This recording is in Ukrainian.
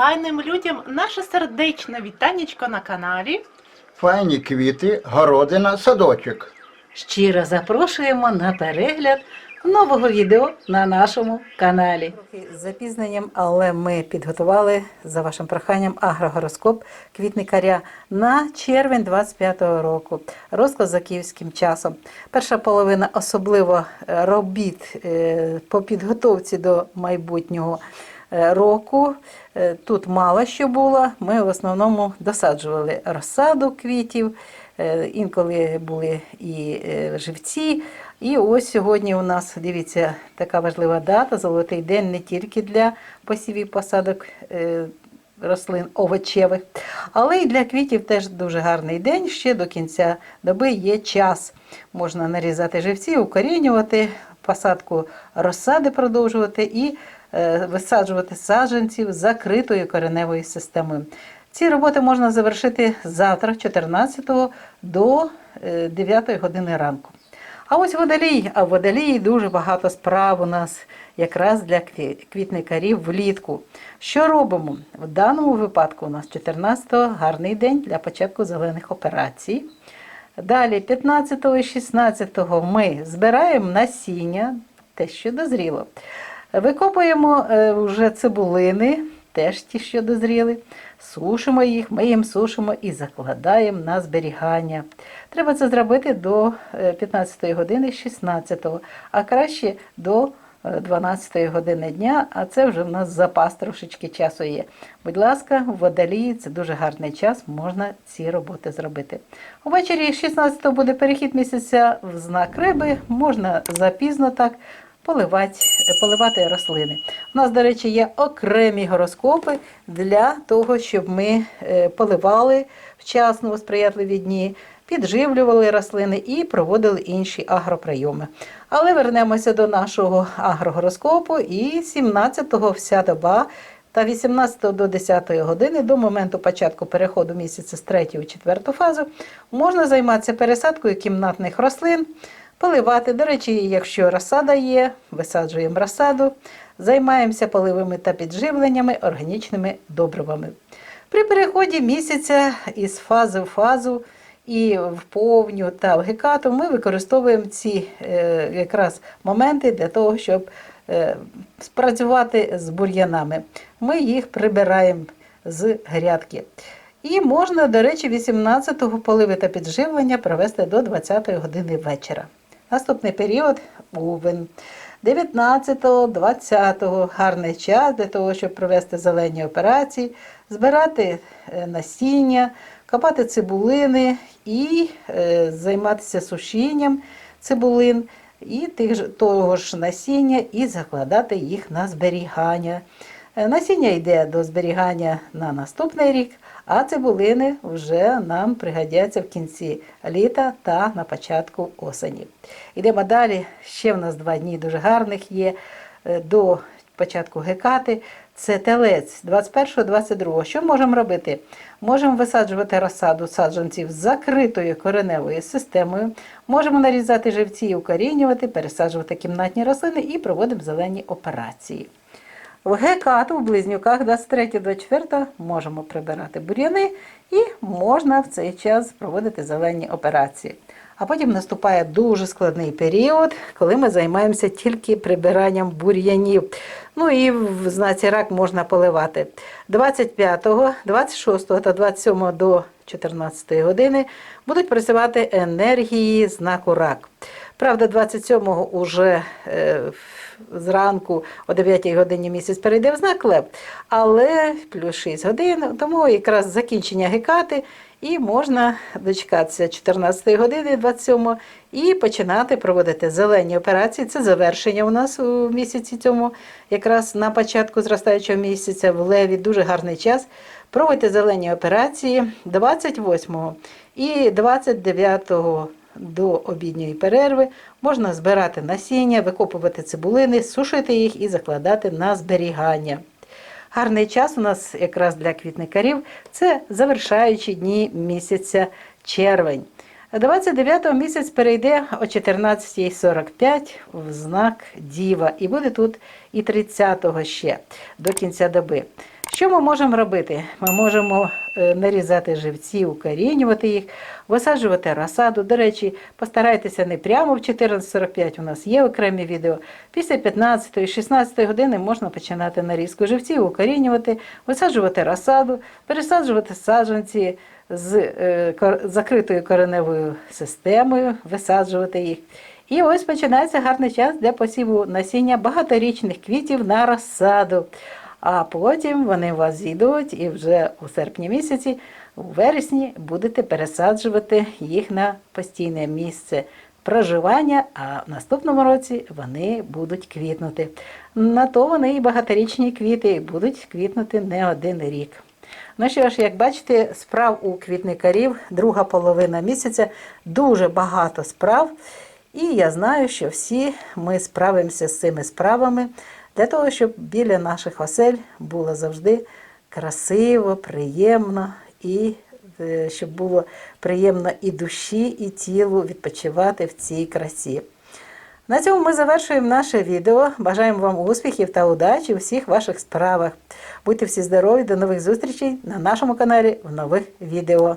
файним людям наше сердечне вітанечко на каналі. Файні квіти, городина, садочок. Щиро запрошуємо на перегляд нового відео на нашому каналі. З запізненням, але ми підготували за вашим проханням агрогороскоп квітникаря на червень 25-го року. Розклад за київським часом. Перша половина особливо е, робіт е, по підготовці до майбутнього року. Е, Тут мало що було. Ми в основному досаджували розсаду квітів. Е, Інколи були і е, живці. І ось сьогодні у нас, дивіться, така важлива дата, золотий день не тільки для посівів посадок е, рослин овочевих, але й для квітів теж дуже гарний день. Ще до кінця доби є час. Можна нарізати живці, укорінювати, посадку розсади продовжувати і е, висаджувати саджанців закритою кореневою системою. Ці роботи можна завершити завтра, 14 до е, 9 години ранку. А ось водолій, а в водолії дуже багато справ у нас якраз для квітникарів влітку. Що робимо? В даному випадку у нас 14-го гарний день для початку зелених операцій. Далі, 15 і 16 ми збираємо насіння, те, що дозріло. Викопуємо е, вже цибулини, теж ті, що дозріли. Сушимо їх, миємо, сушимо і закладаємо на зберігання. Треба це зробити до е, 15 години 16, а краще до е, 12 години дня, а це вже в нас запас трошечки часу є. Будь ласка, в водолії це дуже гарний час, можна ці роботи зробити. Увечері 16 буде перехід місяця в знак риби, можна запізно так поливати, поливати рослини. У нас, до речі, є окремі гороскопи для того, щоб ми е, поливали вчасно у сприятливі дні, підживлювали рослини і проводили інші агроприйоми. Але вернемося до нашого агрогороскопу і 17-го вся доба. Та 18 до 10 години до моменту початку переходу місяця з 3 у 4 фазу можна займатися пересадкою кімнатних рослин, поливати. До речі, якщо розсада є, висаджуємо розсаду, займаємося поливами та підживленнями органічними добривами. При переході місяця із фази в фазу і в повню та в гекату ми використовуємо ці е, якраз моменти для того, щоб е, спрацювати з бур'янами. Ми їх прибираємо з грядки. І можна, до речі, 18-го поливи та підживлення провести до 20-ї години вечора. Наступний період увен. 19-го, 20-го гарний час для того, щоб провести зелені операції, збирати е, насіння, копати цибулини і е, займатися сушінням цибулин і тих того ж насіння, і закладати їх на зберігання. Е, Насіння йде до зберігання на наступний рік, а цибулини вже нам пригодяться в кінці літа та на початку осені. Йдемо далі. Ще в нас два дні дуже гарних є е, до початку гекати. Це телець 21-22. Що можемо робити? Можемо висаджувати розсаду саджанців з закритою кореневою системою. Можемо нарізати живці укорінювати, пересаджувати кімнатні рослини і проводимо зелені операції. В гекату в близнюках 23-24 можемо прибирати бур'яни і можна в цей час проводити зелені операції. А потім наступає дуже складний період, коли ми займаємося тільки прибиранням бур'янів. Ну і в знаці рак можна поливати 25, 26 та 27 до 14 години будуть працювати енергії знаку рак. Правда, 27-го уже е, зранку о 9 годині місяць перейде в знак Лев, але плюс 6 годин, тому якраз закінчення гекати і можна дочекатися 14 години 27 і починати проводити зелені операції. Це завершення у нас у місяці цьому, якраз на початку зростаючого місяця в Леві дуже гарний час. Проводьте зелені операції 28 і 29 до обідньої перерви можна збирати насіння, викопувати цибулини, сушити їх і закладати на зберігання. Гарний час у нас якраз для квітникарів це завершаючі дні місяця червень. 29 місяць перейде о 14.45 в знак Діва, і буде тут і 30-го ще до кінця доби. Що ми можемо робити? Ми можемо е, нарізати живці, укорінювати їх, висаджувати розсаду. До речі, постарайтеся не прямо в 14.45, у нас є окремі відео. Після 15-16 години можна починати нарізку живців, укорінювати, висаджувати розсаду, пересаджувати саджанці з е, закритою кореневою системою, висаджувати їх. І ось починається гарний час для посіву насіння багаторічних квітів на розсаду. А потім вони вас зійдуть і вже у серпні місяці, у вересні будете пересаджувати їх на постійне місце проживання, а в наступному році вони будуть квітнути. На то вони і багаторічні квіти і будуть квітнути не один рік. Ну що ж, як бачите, справ у квітникарів друга половина місяця дуже багато справ. І я знаю, що всі ми справимося з цими справами для того, щоб біля наших осель було завжди красиво, приємно і е, щоб було приємно і душі, і тілу відпочивати в цій красі. На цьому ми завершуємо наше відео. Бажаємо вам успіхів та удачі у всіх ваших справах. Будьте всі здорові, до нових зустрічей на нашому каналі в нових відео.